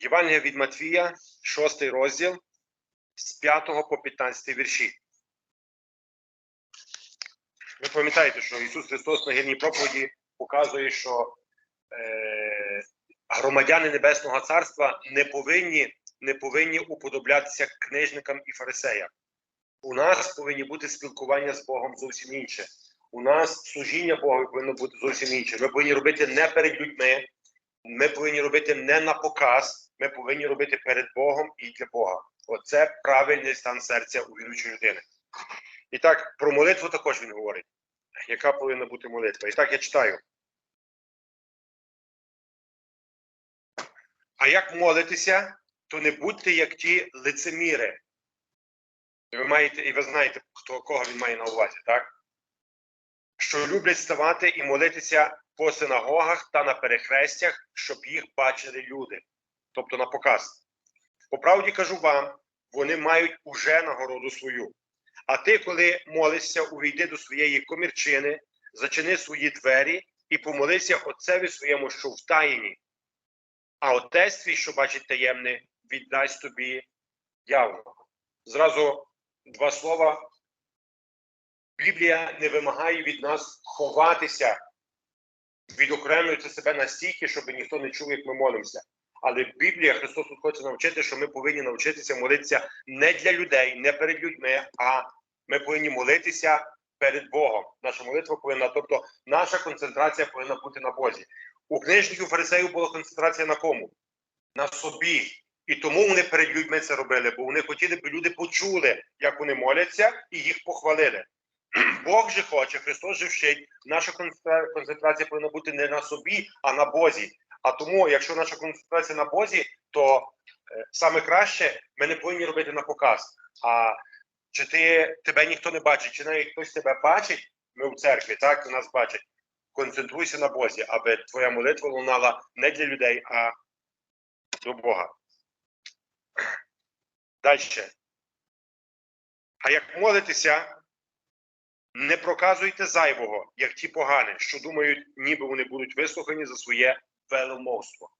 Євангелія від Матвія, 6 розділ, з 5 по 15 вірші. Ви пам'ятаєте, що Ісус Христос на гірній проповіді показує, що е, громадяни Небесного Царства не повинні, не повинні уподоблятися книжникам і фарисеям. У нас повинні бути спілкування з Богом зовсім інше. У нас служіння Богу повинно бути зовсім інше. Ми повинні робити не перед людьми, ми повинні робити не на показ, ми повинні робити перед Богом і для Бога. Оце правильний стан серця у віруючої людини. І так, про молитву також він говорить. Яка повинна бути молитва? І так я читаю. А як молитися, то не будьте як ті лицеміри. І ви маєте, і ви знаєте, хто кого він має на увазі, так? Що люблять ставати і молитися по синагогах та на перехрестях, щоб їх бачили люди, тобто на показ. По правді кажу вам, вони мають уже нагороду свою. А ти, коли молишся, увійди до своєї комірчини, зачини свої двері і помолися отцеві своєму, що в таїні. А отець твій, що бачить таємне, віддасть тобі явно. Зразу два слова. Біблія не вимагає від нас ховатися, відокремлювати себе настільки, щоб ніхто не чув, як ми молимося. Але Біблія Христос тут хоче навчити, що ми повинні навчитися молитися не для людей, не перед людьми, а ми повинні молитися перед Богом. Наша молитва повинна, тобто наша концентрація повинна бути на Бозі. У книжників фарисеїв була концентрація на кому? На собі. І тому вони перед людьми це робили, бо вони хотіли, б люди почули, як вони моляться, і їх похвалили. Бог же хоче, Христос же вчить, наша концентрація повинна бути не на собі, а на Бозі. А тому, якщо наша концентрація на Бозі, то е, саме краще ми не повинні робити на показ. А чи ти тебе ніхто не бачить, чи навіть хтось тебе бачить, ми в церкві, так нас бачать. Концентруйся на Бозі, аби твоя молитва лунала не для людей, а до Бога. Далі. А як молитися, не проказуйте зайвого, як ті погані, що думають, ніби вони будуть вислухані за своє веломовство.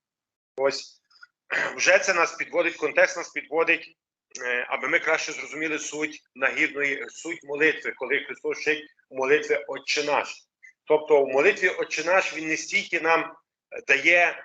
Ось вже це нас підводить, контекст нас підводить, е, аби ми краще зрозуміли суть нагідної суть молитви, коли Христос вчить молитви Отче наш. Тобто, в молитві Отче наш він не стільки нам дає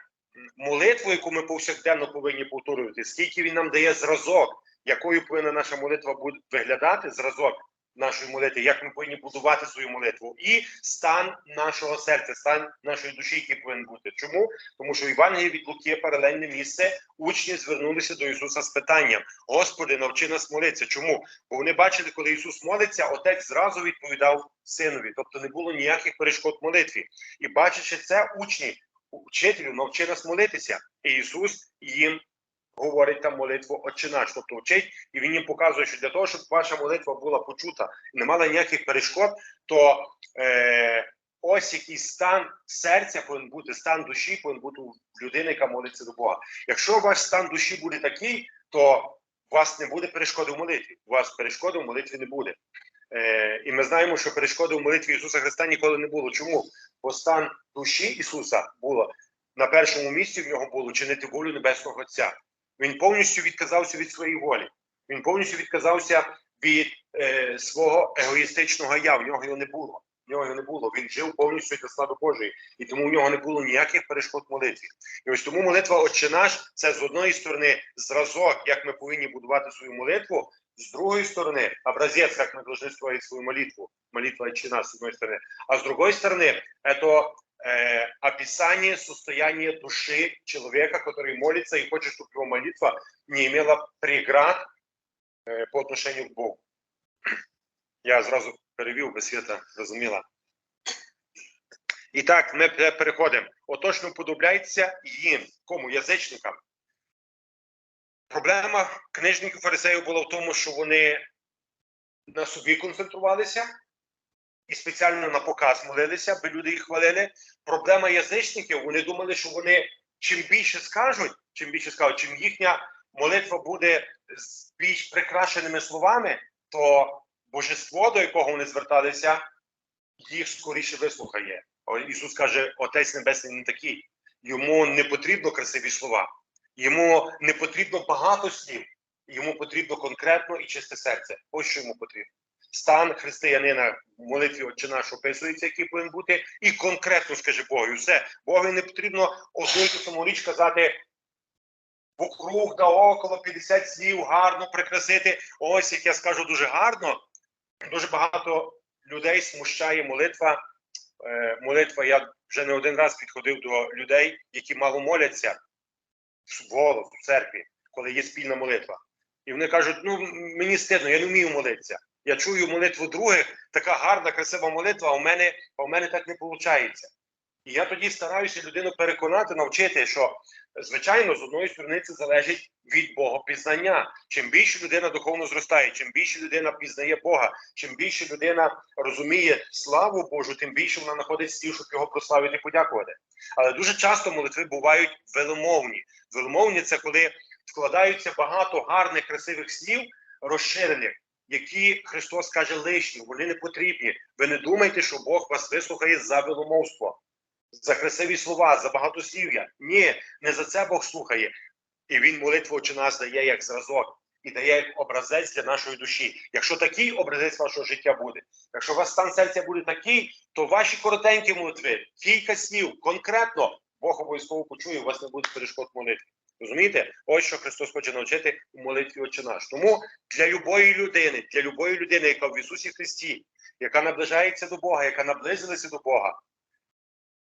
молитву, яку ми повсякденно повинні повторювати, скільки він нам дає зразок, якою повинна наша молитва виглядати, зразок нашої молитви, як ми повинні будувати свою молитву, і стан нашого серця, стан нашої душі, який повинен бути. Чому? Тому що в Євангелії від Луки паралельне місце учні звернулися до Ісуса з питанням: Господи, навчи нас молитися. Чому? Бо вони бачили, коли Ісус молиться, Отець зразу відповідав синові, тобто не було ніяких перешкод молитві. І бачачи це, учні, учителю, навчи нас молитися. І Ісус їм говорить там молитву Отче тобто вчить, і він їм показує, що для того, щоб ваша молитва була почута і не мала ніяких перешкод, то е, ось який стан серця повинен бути, стан душі повинен бути у людини, яка молиться до Бога. Якщо ваш стан душі буде такий, то у вас не буде перешкоди в молитві. У вас перешкоди в молитві не буде. Е, і ми знаємо, що перешкоди в молитві Ісуса Христа ніколи не було. Чому? Бо стан душі Ісуса було на першому місці в нього було чинити волю Небесного Отця. Він повністю відказався від своєї волі. Він повністю відказався від е, свого егоїстичного я. В нього його не було. В нього його не було. Він жив повністю для слави Божої, і тому в нього не було ніяких перешкод молитві. І ось тому молитва Отче наш це з одної сторони зразок, як ми повинні будувати свою молитву, з другої сторони, образець, як ми повинні строїти свою молитву. Молитва Отче наш, з одної сторони. А з другої сторони, це э, описание состояния души человека, который молится и хочет, чтобы его молитва не имела преград э, по отношению к Богу. Я зразу перевів, би свята зрозуміла. І так, ми пе- переходимо. Отож, не подобляється їм, кому язичникам. Проблема книжників фарисеїв була в тому, що вони на собі концентрувалися і спеціально на показ молилися, аби люди їх хвалили. Проблема язичників, вони думали, що вони чим більше скажуть, чим більше скажуть, чим їхня молитва буде з більш прикрашеними словами, то божество, до якого вони зверталися, їх скоріше вислухає. Ісус каже, Отець Небесний не такий. Йому не потрібно красиві слова. Йому не потрібно багато слів, йому потрібно конкретно і чисте серце. Ось що йому потрібно. Стан християнина в молитві Отче наш описується, який повинен бути, і конкретно скаже Богу. Все. Богові не потрібно одну саму річ казати вокруг да около 50 слів, гарно прикрасити. Ось як я скажу дуже гарно. Дуже багато людей смущає молитва. Е, молитва. Я вже не один раз підходив до людей, які мало моляться в голос в церкві, коли є спільна молитва. І вони кажуть: ну мені стидно, я не вмію молитися. Я чую молитву других, така гарна, красива молитва, а у мене, а у мене так не виходить. І я тоді стараюся людину переконати, навчити, що звичайно з одної сторони це залежить від Богопізнання. Чим більше людина духовно зростає, чим більше людина пізнає Бога, чим більше людина розуміє славу Божу, тим більше вона знаходить слів, щоб його прославити і подякувати. Але дуже часто молитви бувають веломовні. Веломовні це коли вкладаються багато гарних, красивих слів, розширених. Які Христос каже лишні, вони не потрібні. Ви не думайте, що Бог вас вислухає за веломовство за красиві слова, за багатослів'я. Ні, не за це Бог слухає. І він молитву чи нас дає як зразок і дає як образець для нашої душі. Якщо такий образець вашого життя буде, якщо у вас стан серця буде такий, то ваші коротенькі молитви, кілька слів, конкретно Бог обов'язково почує, у вас не буде перешкод молитви. Розумієте? Ось що Христос хоче навчити у молитві Отче наш. Тому для любої людини, для любої людини, яка в Ісусі Христі, яка наближається до Бога, яка наблизилася до Бога,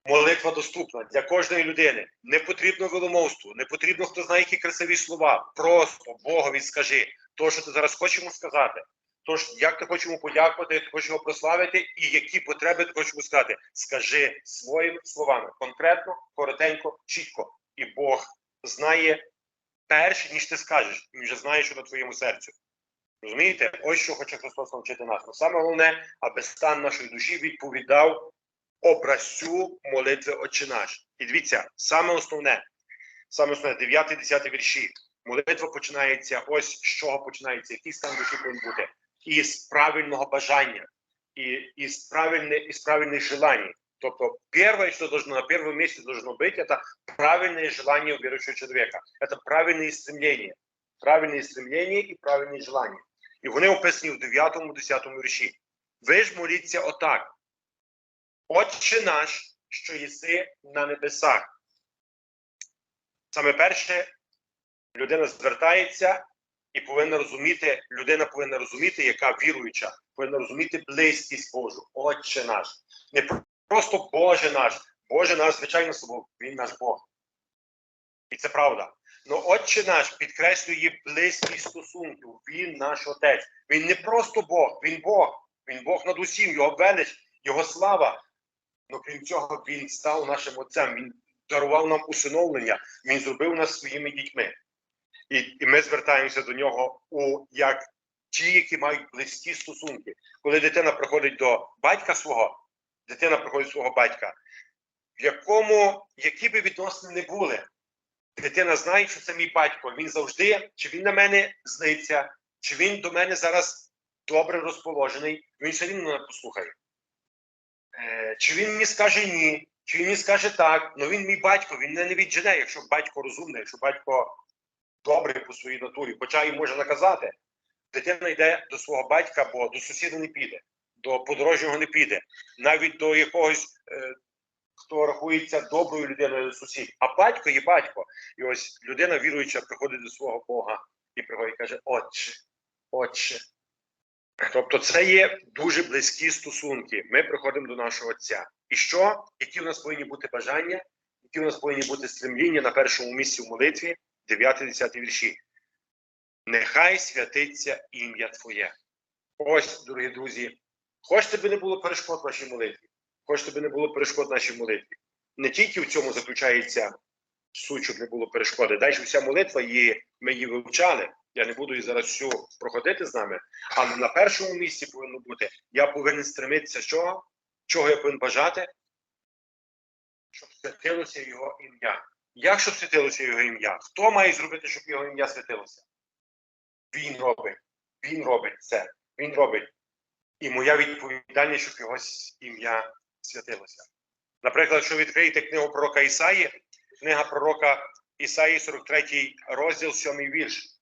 Молитва доступна для кожної людини. Не потрібно веломовству, не потрібно, хто знає, які красиві слова. Просто Богові скажи то, що ти зараз хочемо сказати. Тож, як ти хочемо подякувати, як ти хочеш його прославити, і які потреби ти хочеш сказати. Скажи своїми словами конкретно, коротенько, чітко. І Бог знає перше, ніж ти скажеш. Він вже знає, що на твоєму серцю. Розумієте? Ось що хоче Христос навчити нас. Но саме головне, аби стан нашої душі відповідав образцю молитви Отче наш. І дивіться, саме основне, саме основне, 9-10 вірші. Молитва починається, ось з чого починається, який стан душі повинен бути. Із правильного бажання, і із правильних, із правильних желаний. Тобто, первое, что должно на первом месте должно быть, это правильное желание у верующего человека. Это правильные стремления. Правильные стремления і правильні желання. І вони описані в 9-10 вірші. Ви ж моліться отак. Отче наш, що єси на небесах. Саме перше, людина звертається і повинна розуміти, людина повинна розуміти, яка віруюча, повинна розуміти близькість Божу. Отче наш. Не просто Боже наш. Боже наш, звичайно, собою, Він наш Бог. І це правда. Но Отче наш підкреслює близькість стосунків. Він наш Отець. Він не просто Бог, він Бог. Він Бог над усім, його велич, його слава. Ну, крім цього, він став нашим отцем. Він дарував нам усиновлення, він зробив нас своїми дітьми. І і ми звертаємося до нього у як ті, які мають близькі стосунки. Коли дитина приходить до батька свого, дитина приходить свого батька, в якому, які би відносини не були, дитина знає, що це мій батько. Він завжди, чи він на мене зниться, чи він до мене зараз добре розположений, він все рівно мене послухає. Е, чи він мені скаже ні, чи він мені скаже так, ну він мій батько, він мене не віджене, якщо батько розумний, якщо батько добрий по своїй натурі, хоча і може наказати, дитина йде до свого батька, бо до сусіда не піде, до подорожнього не піде, навіть до якогось, е, хто рахується доброю людиною сусід. А батько є батько. І ось людина віруюча приходить до свого Бога і приходить і каже: Отче, Отче. Тобто, це є дуже близькі стосунки. Ми приходимо до нашого Отця. І що? Які в нас повинні бути бажання, які в нас повинні бути стремління на першому місці в молитві, 9-10 вірші. Нехай святиться ім'я Твоє. Ось, дорогі друзі, хочете би не було перешкод в вашій молитві, хочете би не було перешкод нашій молитві. Не тільки в цьому заключається суть, щоб не було перешкоди. Далі вся молитва її, ми її вивчали. Я не буду її зараз всю проходити з нами, але на першому місці повинно бути. Я повинен стремитися чого? Чого я повинен бажати? Щоб святилося його ім'я. Як щоб святилося його ім'я? Хто має зробити, щоб його ім'я святилося? Він робить. Він робить це. Він робить. І моя відповідальність, щоб його ім'я святилося. Наприклад, якщо відкриєте книгу пророка Ісаї, книга пророка Ісаї 43 розділ, 7 вірш.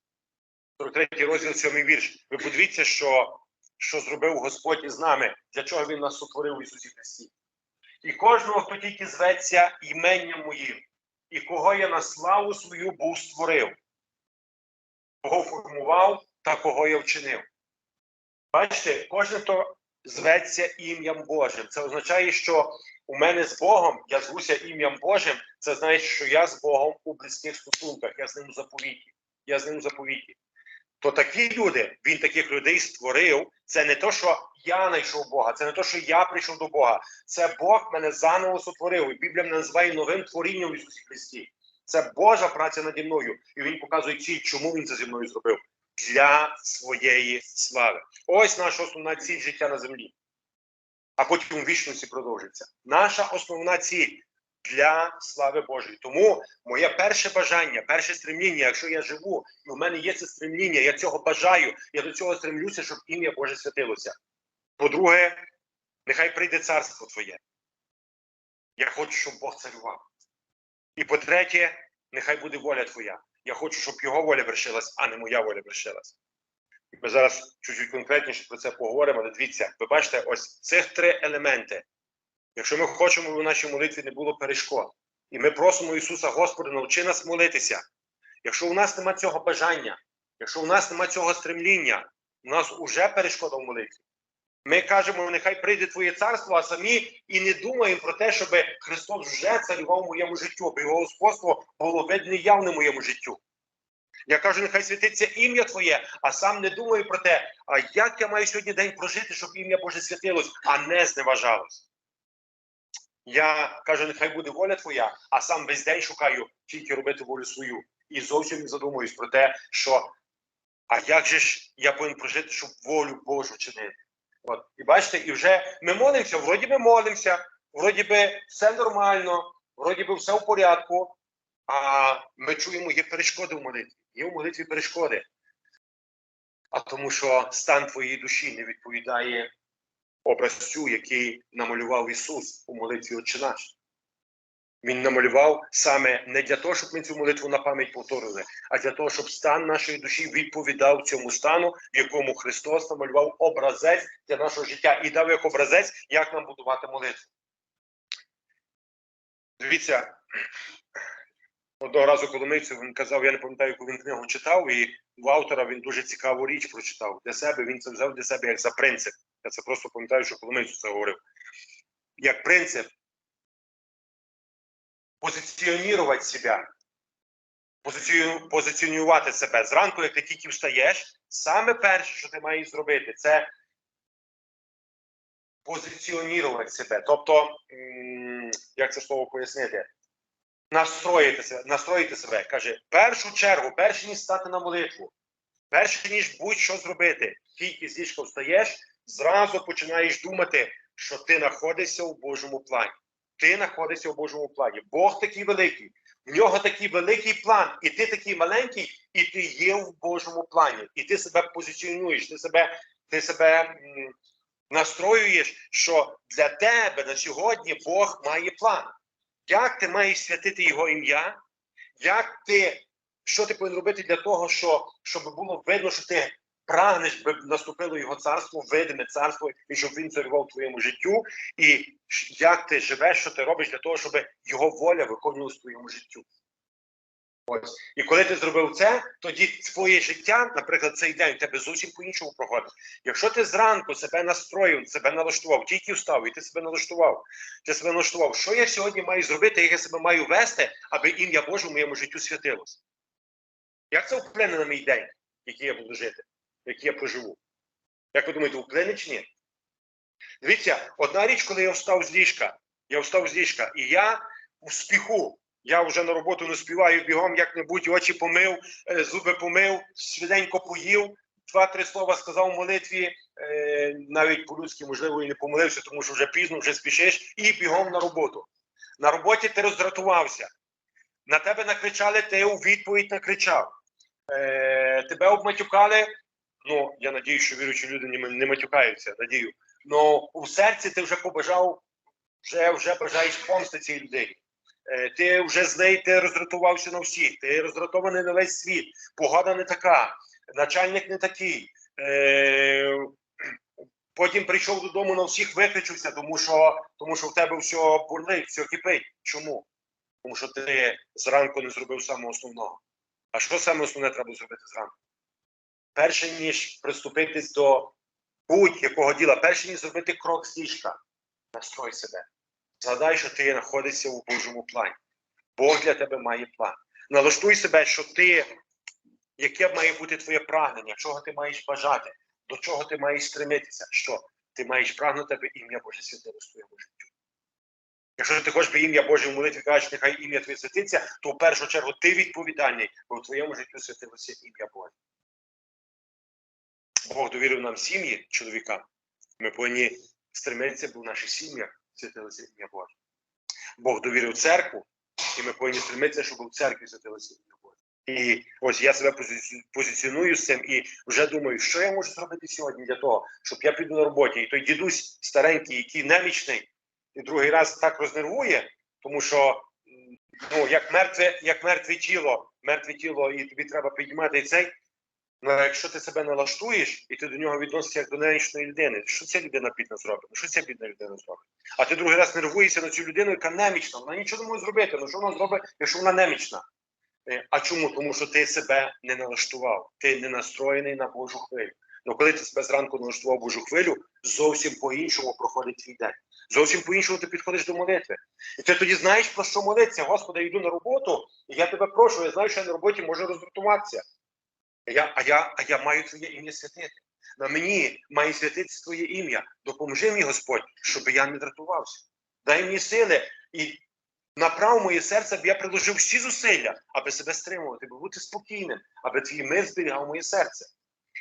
43 розділ, 7 вірш. Ви подивіться, що, що зробив Господь із нами, для чого Він нас сотворив в Ісусі Христі. І кожного, хто тільки зветься іменням моїм, і кого я на славу свою був створив, кого формував та кого я вчинив. Бачите, кожен, хто зветься ім'ям Божим. Це означає, що у мене з Богом я звуся ім'ям Божим. Це значить, що я з Богом у близьких стосунках, я з ним у заповіті. Я з ним у заповіті. То такі люди, він таких людей створив. Це не то, що я знайшов Бога, це не то, що я прийшов до Бога. Це Бог мене заново сотворив. І Біблія мене називає новим творінням в Ісусі Христі. Це Божа праця наді мною. І він показує ціль, чому він це зі мною зробив. Для своєї слави. Ось наша основна ціль життя на землі. А потім у вічності продовжиться. Наша основна ціль для слави Божої. Тому моє перше бажання, перше стремління, якщо я живу, і в мене є це стремління, я цього бажаю, я до цього стремлюся, щоб ім'я Боже святилося. По-друге, нехай прийде царство Твоє. Я хочу, щоб Бог царював. І по-третє, нехай буде воля Твоя. Я хочу, щоб його воля вершилась, а не моя воля вершилась. Ми зараз чуть-чуть конкретніше про це поговоримо, але дивіться, ви бачите, ось цих три елементи. Якщо ми хочемо, щоб у нашій молитві не було перешкод, і ми просимо Ісуса Господа, навчи нас молитися. Якщо у нас нема цього бажання, якщо у нас нема цього стремління, у нас уже перешкода в молитві. Ми кажемо, нехай прийде Твоє царство, а самі і не думаємо про те, щоб Христос вже царював моєму життю, аби його господство було видне явне моєму життю. Я кажу, нехай святиться ім'я Твоє, а сам не думаю про те, а як я маю сьогодні день прожити, щоб ім'я Боже святилось, а не зневажалось. Я кажу, нехай буде воля Твоя, а сам весь день шукаю тільки робити волю свою. І зовсім не задумуюсь про те, що а як же ж я повинен прожити, щоб волю Божу чинити. От. І бачите, і вже ми молимося, вроді би молимося, вроді би все нормально, вроді би все в порядку, а ми чуємо, є перешкоди в молитві. Є в молитві перешкоди. А тому, що стан твоєї душі не відповідає образцю, який намалював Ісус у молитві Отче наш. Він намалював саме не для того, щоб ми цю молитву на пам'ять повторили, а для того, щоб стан нашої душі відповідав цьому стану, в якому Христос намалював образець для нашого життя і дав як образець, як нам будувати молитву. Дивіться, одного разу коломийцю він казав, я не пам'ятаю, яку він книгу читав, і у автора він дуже цікаву річ прочитав. Для себе він це взяв для себе як за принцип. Я це просто пам'ятаю, що коломийцю це говорив. Як принцип позиціонувати себе, позиціонувати себе. Зранку, як ти тільки встаєш, саме перше, що ти маєш зробити, це позиціонувати себе. Тобто, як це слово пояснити? Настроїти себе, настроїти себе. Каже, першу чергу, перш ніж стати на молитву, перш ніж будь-що зробити, тільки з ліжка встаєш, зразу починаєш думати, що ти знаходишся у Божому плані. Ти знаходишся у Божому плані. Бог такий великий, в нього такий великий план, і ти такий маленький, і ти є в Божому плані. І ти себе позиціонуєш, ти себе, ти себе настроюєш, що для тебе на сьогодні Бог має план. Як ти маєш святити Його ім'я? Як ти, що ти повинен робити для того, що, щоб було видно, що ти прагнеш, би наступило його царство, видиме царство, і щоб він царював твоєму життю, і як ти живеш, що ти робиш для того, щоб його воля виконувалась в твоєму життю. Ось. І коли ти зробив це, тоді твоє життя, наприклад, цей день тебе зовсім по-іншому проходить. Якщо ти зранку себе настроїв, себе налаштував, тільки встав, і ти себе налаштував, ти себе налаштував, що я сьогодні маю зробити, як я себе маю вести, аби ім'я Боже в моєму життю святилось? Як це вплине на мій день, який я буду жити, який я проживу? Як ви думаєте, вплине чи ні? Дивіться, одна річ, коли я встав з ліжка, я встав з ліжка, і я у спіху. Я вже на роботу не співаю бігом, як-небудь очі помив, е, зуби помив, швиденько поїв, два-три слова сказав в молитві, е, навіть по-людськи, можливо, і не помолився, тому що вже пізно, вже спішиш, і бігом на роботу. На роботі ти роздратувався. На тебе накричали, ти у відповідь накричав. Е, тебе обматюкали. Ну, я надію, що віруючі люди не, матюкаються, надію. Ну у серці ти вже побажав, вже вже бажаєш помсти цій людині. е, ти вже злий, ти роздратувався на всіх, ти роздратований на весь світ, погода не така, начальник не такий. Е, Потім прийшов додому на всіх викричився, тому що, тому що в тебе все бурлить, все кипить. Чому? Тому що ти зранку не зробив самого основного. А що саме основне треба зробити зранку? Перше ніж приступитись до будь-якого діла, перше ніж зробити крок з ліжка, настрой себе. Згадай, що ти знаходишся у Божому плані. Бог для тебе має план. Налаштуй себе, що ти, яке має бути твоє прагнення, чого ти маєш бажати, до чого ти маєш стремитися. Що? Ти маєш прагнути, ім'я Боже святило в твоєму житті. Якщо ти хочеш би ім'я Боже в молитві кажеш, нехай ім'я твоє святиться, то в першу чергу ти відповідальний, бо в твоєму житті святилося ім'я Боже. Бог довірив нам сім'ї чоловікам. Ми повинні стремитися, бо в наших сім'ях святилося ім'я Боже. Бог довірив церкву, і ми повинні стремитися, щоб у церкві святилося ім'я Боже. І ось я себе позиціоную з цим і вже думаю, що я можу зробити сьогодні для того, щоб я піду на роботі. І той дідусь старенький, який немічний, і другий раз так рознервує, тому що ну, як мертве, як мертве тіло, мертве тіло, і тобі треба піднімати цей. Ну, а якщо ти себе налаштуєш, і ти до нього відносишся як до немічної людини, що ця людина бідна зробить? Ну, що ця бідна людина зробить? А ти другий раз нервуєшся на цю людину, яка немічна, вона нічого не може зробити. Ну що вона зробить, якщо вона немічна? Е, А чому? Тому що ти себе не налаштував, ти не настроєний на Божу хвилю. Ну коли ти себе зранку налаштував Божу хвилю, зовсім по-іншому проходить твій день. Зовсім по-іншому ти підходиш до молитви. І ти тоді знаєш про що молитися. Господи, я йду на роботу, і я тебе прошу, я знаю, що я на роботі можу роздратуватися. Я, а я, а я маю твоє ім'я святити. На мені має святитися твоє ім'я. Допоможи мені, Господь, щоб я не дратувався. Дай мені сили і направ моє серце, аби я приложив всі зусилля, аби себе стримувати, аби бути спокійним, аби твій мир зберігав моє серце.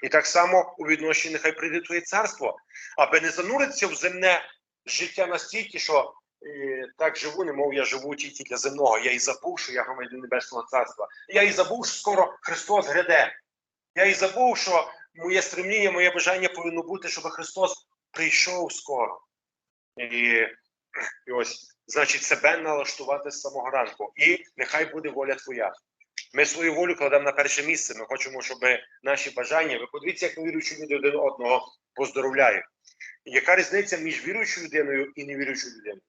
І так само у відношенні нехай прийде твоє царство, аби не зануритися в земне життя настільки, що е, так живу, немов я живу тільки для земного. Я і забув, що я громадянин Небесного Царства. Я і забув, що скоро Христос гряде. Я і забув, що моє стремління, моє бажання повинно бути, щоб Христос прийшов скоро. І, і ось, значить, себе налаштувати з самого ранку. І нехай буде воля твоя. Ми свою волю кладемо на перше місце. Ми хочемо, щоб наші бажання. Ви подивіться, як віруючі люди один одного поздоровляють. Яка різниця між віруючою людиною і невіруючою людиною?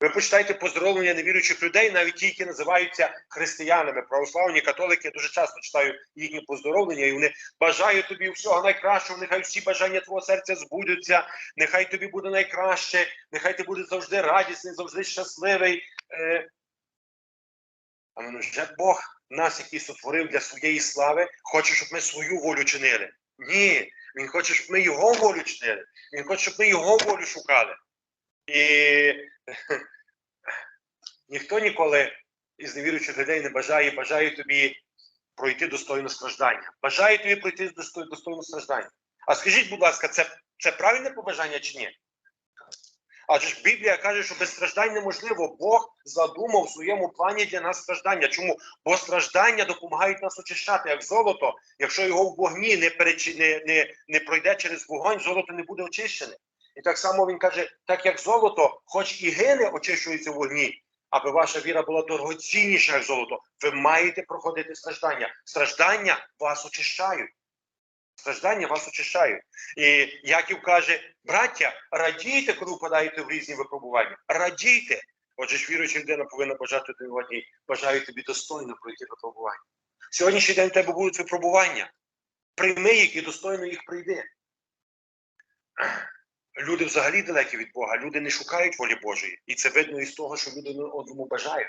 Ви почитайте поздоровлення невіруючих людей, навіть ті, які називаються християнами, православні католики. Дуже часто читаю їхні поздоровлення, і вони бажають тобі всього найкращого. Нехай всі бажання твого серця збудуться. Нехай тобі буде найкраще, нехай ти будеш завжди радісний, завжди щасливий. Е, А ну вже Бог нас, який сотворив для своєї слави, хоче, щоб ми свою волю чинили. Ні, він хоче, щоб ми його волю чинили. Він хоче, щоб ми його волю шукали. І ніхто ніколи із невіруючих людей не бажає, бажає тобі пройти достойне страждання. Бажає тобі пройти достой- достойне страждання. А скажіть, будь ласка, це, це правильне побажання чи ні? Адже ж Біблія каже, що без страждань неможливо. Бог задумав в своєму плані для нас страждання. Чому? Бо страждання допомагають нас очищати, як золото. Якщо його в вогні не, перечи, не, не, не пройде через вогонь, золото не буде очищене. І так само він каже: так як золото, хоч і гине, очищується в вогні, аби ваша віра була дорогоцінніша, як золото, ви маєте проходити страждання. Страждання вас очищають. Страждання вас очищають. І Яків каже: браття, радійте, коли впадаєте в різні випробування. Радійте. Отже ж віруюча людина повинна бажати один одній. Бажаю тобі достойно пройти випробування. Сьогоднішній день у тебе будуть випробування. Прийми їх і достойно їх прийди. Люди взагалі далекі від Бога, люди не шукають волі Божої. І це видно із того, що люди одному бажають.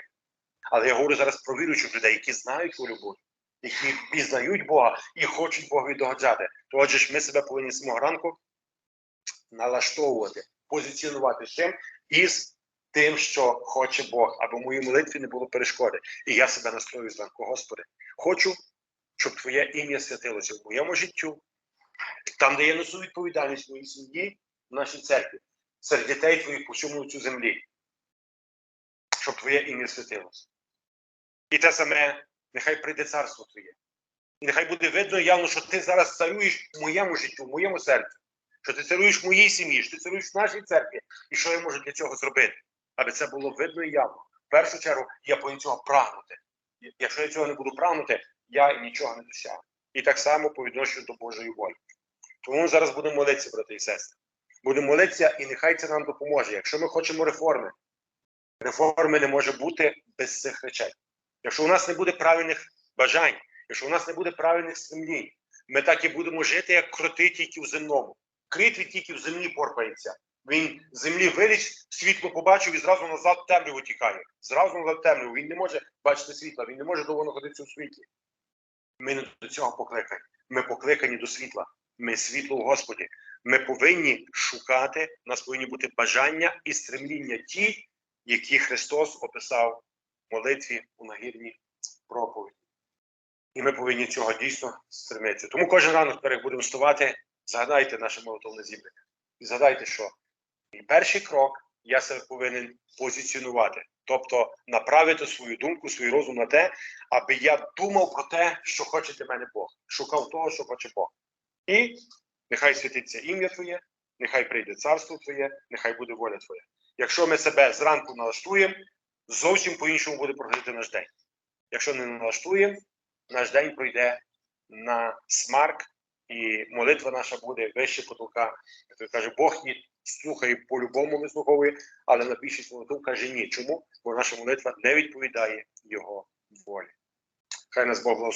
Але я говорю зараз про віруючих людей, які знають волю Божу, які пізнають Бога і хочуть Богові догоджати. То отже ж ми себе повинні з самого ранку налаштовувати, позиціонувати чим із тим, що хоче Бог, аби в моїй молитві не було перешкоди. І я себе настрою зранку, Господи, хочу, щоб Твоє ім'я святилося в моєму життю, там, де я несу відповідальність в моїй сім'ї, в нашій церкві, серед дітей твоїх по всьому цю землі, щоб Твоє ім'я святилося. І те саме, нехай прийде царство Твоє. І нехай буде видно явно, що ти зараз царюєш в моєму життю, в моєму серці, що ти царюєш в моїй сім'ї, що ти царюєш в нашій церкві. І що я можу для цього зробити? Аби це було видно і явно. В першу чергу я повинен цього прагнути. Якщо я цього не буду прагнути, я нічого не досягну. І так само по відношенню до Божої волі. Тому ми зараз будемо молитися, брати і сестри. Будемо молитися, і нехай це нам допоможе. Якщо ми хочемо реформи, реформи не може бути без цих речей. Якщо у нас не буде правильних бажань, якщо у нас не буде правильних стремлінь, ми так і будемо жити, як кроти тільки в земному. Крит тільки в землі порпається. Він з землі виліз, світло побачив і зразу назад в темряву тікає. Зразу назад в темряву. Він не може бачити світла, він не може довго знаходитися у світлі. Ми не до цього покликані. Ми покликані до світла. Ми світло в Господі. Ми повинні шукати, у нас повинні бути бажання і стремління ті, які Христос описав в молитві у нагірній проповіді. І ми повинні цього дійсно стремитися. Тому кожен ранок, перед будемо вставати, згадайте наше молитовне зібрання. І згадайте, що і перший крок я себе повинен позиціонувати, тобто направити свою думку, свій розум на те, аби я думав про те, що хоче для мене Бог, шукав того, що хоче Бог. І нехай святиться ім'я Твоє, нехай прийде царство Твоє, нехай буде воля Твоя. Якщо ми себе зранку налаштуємо, зовсім по-іншому буде проходити наш день. Якщо не налаштуємо, наш день пройде на смарк, і молитва наша буде вище потолка. Як каже, Бог ні слухає по-любому вислуховує, але на більшість молитв каже ні. Чому? Бо наша молитва не відповідає Його волі. Хай нас Бог благословить.